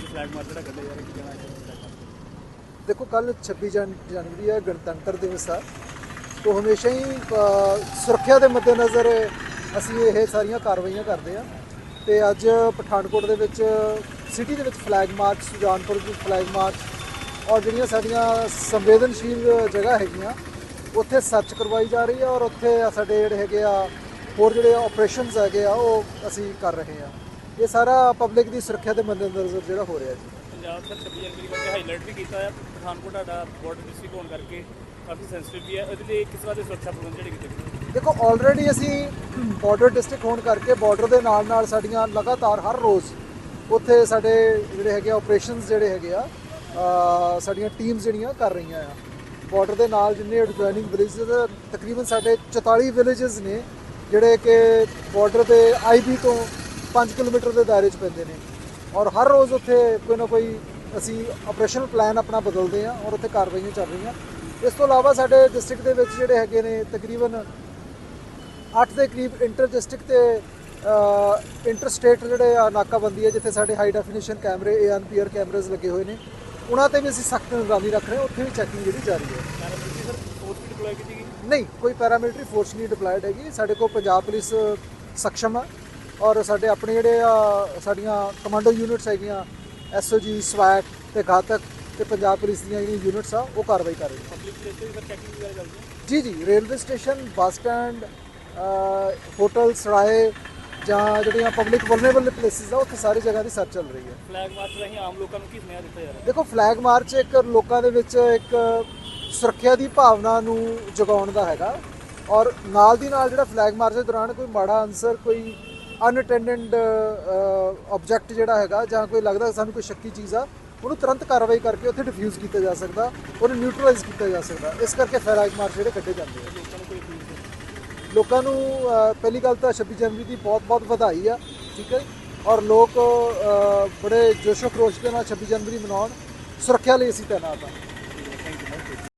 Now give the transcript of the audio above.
ਕੀਤਾ ਜਾ ਰਿਹਾ ਕੀ ਕਹਿਣਾ ਦੇਖੋ ਕੱਲ 26 ਜਨ- ਜਨਵਰੀ ਹੈ, ਗਣਤੰਤਰ ਦਿਵਸ ਆ। ਤੋਂ ਹਮੇਸ਼ਾ ਹੀ ਸੁਰੱਖਿਆ ਦੇ ਮੱਦੇਨਜ਼ਰ ਅਸੀਂ ਇਹ ਸਾਰੀਆਂ ਕਾਰਵਾਈਆਂ ਕਰਦੇ ਆ। ਤੇ ਅੱਜ ਪਠਾਨਕੋਟ ਦੇ ਵਿੱਚ, ਸਿਟੀ ਦੇ ਵਿੱਚ ਫਲੈਗ ਮਾਰਚ ਸੁਜਾਨਪੁਰ ਵਿੱਚ ਫਲੈਗ ਮਾਰਚ ਔਰ ਜਿਹੜੀਆਂ ਸਾਡੀਆਂ ਸੰਵੇਦਨਸ਼ੀਲ ਜਗ੍ਹਾ ਹੈਗੀਆਂ, ਉੱਥੇ ਸਰਚ ਕਰਵਾਈ ਜਾ ਰਹੀ ਹੈ ਔਰ ਉੱਥੇ ਸਾਡੇ ਜਿਹੜੇ ਹੈਗੇ ਆ, ਹੋਰ ਜਿਹੜੇ ਆਪਰੇਸ਼ਨਸ ਹੈਗੇ ਆ, ਉਹ ਅਸੀਂ ਕਰ ਰਹੇ ਆ। ਇਹ ਸਾਰਾ ਪਬਲਿਕ ਦੀ ਸੁਰੱਖਿਆ ਦੇ ਮੱਦੇਨਜ਼ਰ ਜਿਹੜਾ ਹੋ ਰਿਹਾ ਜੀ। ਪੰਜਾਬ ਸਰ 26 ਜਨਵਰੀ ਕਰਕੇ ਹਾਈਲਾਈਟ ਵੀ ਕੀਤਾ ਹੈ ਪਠਾਨਕੋਟ ਸਾਡਾ ਬਾਰਡਰ ਡਿਸਟ੍ਰਿਕਟ ਹੋਣ ਕਰਕੇ ਕਾਫੀ ਸੈਂਸਿਟਿਵ ਵੀ ਹੈ ਉਹਦੇ ਲਈ ਕਿਸ ਤਰ੍ਹਾਂ ਦੇ ਸੁਰੱਖਿਆ ਪ੍ਰਬੰਧ ਜਿਹੜੇ ਕੀਤੇ ਦੇਖੋ ਆਲਰੇਡੀ ਅਸੀਂ ਬਾਰਡਰ ਡਿਸਟ੍ਰਿਕਟ ਹੋਣ ਕਰਕੇ ਬਾਰਡਰ ਦੇ ਨਾਲ ਨਾਲ ਸਾਡੀਆਂ ਲਗਾਤਾਰ ਹਰ ਰੋਜ਼ ਉੱਥੇ ਸਾਡੇ ਜਿਹੜੇ ਹੈਗੇ ਆਪਰੇਸ਼ਨਸ ਜਿਹੜੇ ਹੈਗੇ ਆ ਸਾਡੀਆਂ ਟੀਮਸ ਜਿਹੜੀਆਂ ਕਰ ਰਹੀਆਂ ਆ। ਬਾਰਡਰ ਦੇ ਨਾਲ ਜਿੰਨੇ ਅਡਜੋਇਨਿੰਗ ਵਿਲੇजेस ਤਕਰੀਬਨ ਸਾਡੇ 44 ਵਿਲੇजेस ਨੇ ਜਿਹੜੇ ਕਿ ਬਾਰਡਰ ਦੇ ਆਈਬੀ ਤੋਂ 5 ਕਿਲੋਮੀਟਰ ਦੇ ਦਾਇਰੇ 'ਚ ਪੈਂਦੇ ਨੇ। ਔਰ ਹਰ ਰੋਜ਼ ਉੱਥੇ ਕੋਈ ਨਾ ਕੋਈ ਅਸੀਂ ਆਪਰੇਸ਼ਨਲ ਪਲਾਨ ਆਪਣਾ ਬਦਲਦੇ ਆ ਔਰ ਉੱਥੇ ਕਾਰਵਾਈਆਂ ਚੱਲ ਰਹੀਆਂ। ਇਸ ਤੋਂ ਇਲਾਵਾ ਸਾਡੇ ਡਿਸਟ੍ਰਿਕਟ ਦੇ ਵਿੱਚ ਜਿਹੜੇ ਹੈਗੇ ਨੇ ਤਕਰੀਬਨ 8 ਦੇ ਕਰੀਬ ਇੰਟਰ ਡਿਸਟ੍ਰਿਕਟ ਤੇ ਇੰਟਰ ਸਟੇਟ ਜਿਹੜੇ ਆ ਨਾਕਾਬੰਦੀ ਹੈ ਜਿੱਥੇ ਸਾਡੇ ਹਾਈ ਡੈਫੀਨੇਸ਼ਨ ਕੈਮਰੇ ਏਐਨਪੀਆਰ ਕੈਮਰੇਜ਼ ਲੱਗੇ ਹੋਏ ਨੇ। ਉਹਨਾਂ ਤੇ ਵੀ ਅਸੀਂ ਸਖਤ ਨਿਗਰਾਨੀ ਰੱਖ ਰਹੇ ਹਾਂ ਉੱਥੇ ਵੀ ਚੈਕਿੰਗ ਜਿਹੜੀ ਜਾਰੀ ਹੈ। ਡਿਪਲੋਏ ਕੀਤੀ? ਗਈ ਨਹੀਂ ਕੋਈ ਪੈਰਾਮਿਲਟਰੀ ਫੋਰਸ ਨਹੀਂ ਡਿਪਲਾਈਡ ਹੈਗੀ। ਸਾਡੇ ਕੋਲ ਪੰਜਾਬ ਪੁਲਿਸ ਸક્ષਮ ਹੈ ਔਰ ਸਾਡੇ ਆਪਣੇ ਜਿਹੜੇ ਆ ਸਾਡੀਆਂ ਕਮਾਂਡੋ ਯੂਨਿਟਸ ਹੈਗੀਆਂ ਐਸਓਜੀ ਸਵੈਟ ਤੇ ਘਾਤਕ ਤੇ ਪੰਜਾਬ ਪੁਲਿਸ ਦੀਆਂ ਜਿਹੜੀਆਂ ਯੂਨਿਟਸ ਆ ਉਹ ਕਾਰਵਾਈ ਕਰ ਚੱਲਦੀ ਹੈ? ਜੀ ਜੀ railway station bus stand hotel ਸਰਾਏ ਜਾਂ ਜਿਹੜੀਆਂ ਪਬਲਿਕ ਵਲਨਰੇਬਲ ਪਲੇਸਿਸ ਆ ਉੱਥੇ ਸਾਰੀ ਜਗ੍ਹਾ ਦੀ ਸਰਚ ਚੱਲ ਰਹੀ ਹੈ। ਫਲੈਗ ਮਾਰਚ ਰਾਹੀਂ ਆਮ ਲੋਕਾਂ ਨੂੰ ਕੀ ਸੁਨੇਹਾ ਦਿੱਤਾ ਜਾ ਰਿਹਾ? ਦੇਖੋ ਫਲੈਗ ਮਾਰਚ ਇੱਕ ਲੋਕਾਂ ਦੇ ਵਿੱਚ ਇੱਕ ਸੁਰੱਖਿਆ ਦੀ ਭਾਵਨਾ ਨੂੰ ਜਗਾਉਣ ਦਾ ਹੈਗਾ। ਔਰ ਨਾਲ ਦੀ ਨਾਲ ਜਿਹੜਾ ਫਲੈਗ ਮਾਰਚ ਦੇ ਦੌਰਾਨ ਕੋਈ ਮਾੜਾ ਅਨਸਰ ਕੋਈ ਅਨਅਟੈਂਡੈਂਟ ਆਬਜੈਕਟ uh, ਜਿਹੜਾ ਹੈਗਾ, ਜਾਂ ਕੋਈ ਲੱਗਦਾ ਸਾਨੂੰ ਕੋਈ ਸ਼ੱਕੀ ਚੀਜ਼ ਆ, ਉਹਨੂੰ ਤੁਰੰਤ ਕਾਰਵਾਈ ਕਰਕੇ ਉੱਥੇ ਡਿਫਿਊਜ਼ ਕੀਤਾ ਜਾ ਸਕਦਾ, ਉਹਨੂੰ ਨਿਊਟਰਲਾਈਜ਼ ਕੀਤਾ ਜਾ ਸਕਦਾ। ਇਸ ਕਰਕੇ ਫਲੈਗ ਮਾਰਚ ਜਿਹੜੇ ਕੱਢੇ ਜਾਂਦੇ ਆ। ਲੋਕਾਂ ਨੂੰ ਪਹਿਲੀ ਗੱਲ ਤਾਂ 26 ਜਨਵਰੀ ਦੀ ਬਹੁਤ-ਬਹੁਤ ਵਧਾਈ ਆ, ਠੀਕ ਹੈ ਔਰ ਲੋਕ ਬੜੇ ਜੋਸ਼ੋ ਖਰੋਸ਼ ਦੇ ਨਾਲ 26 ਜਨਵਰੀ ਮਨਾਉਣ। ਸੁਰੱਖਿਆ ਲਈ ਅਸੀਂ ਤਾਇਨਾਤ ਹਾਂ